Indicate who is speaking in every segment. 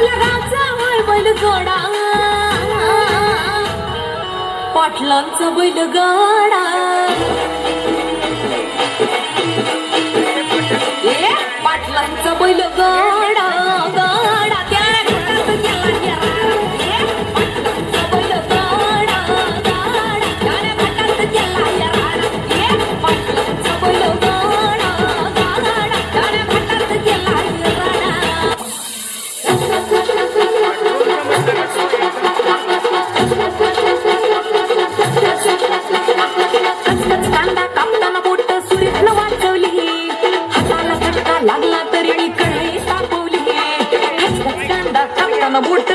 Speaker 1: लग्नाचा होय बैल जोडा. पाटलांचा बैल गाडा. पाटलांचा বুট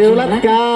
Speaker 2: นิวรัตกา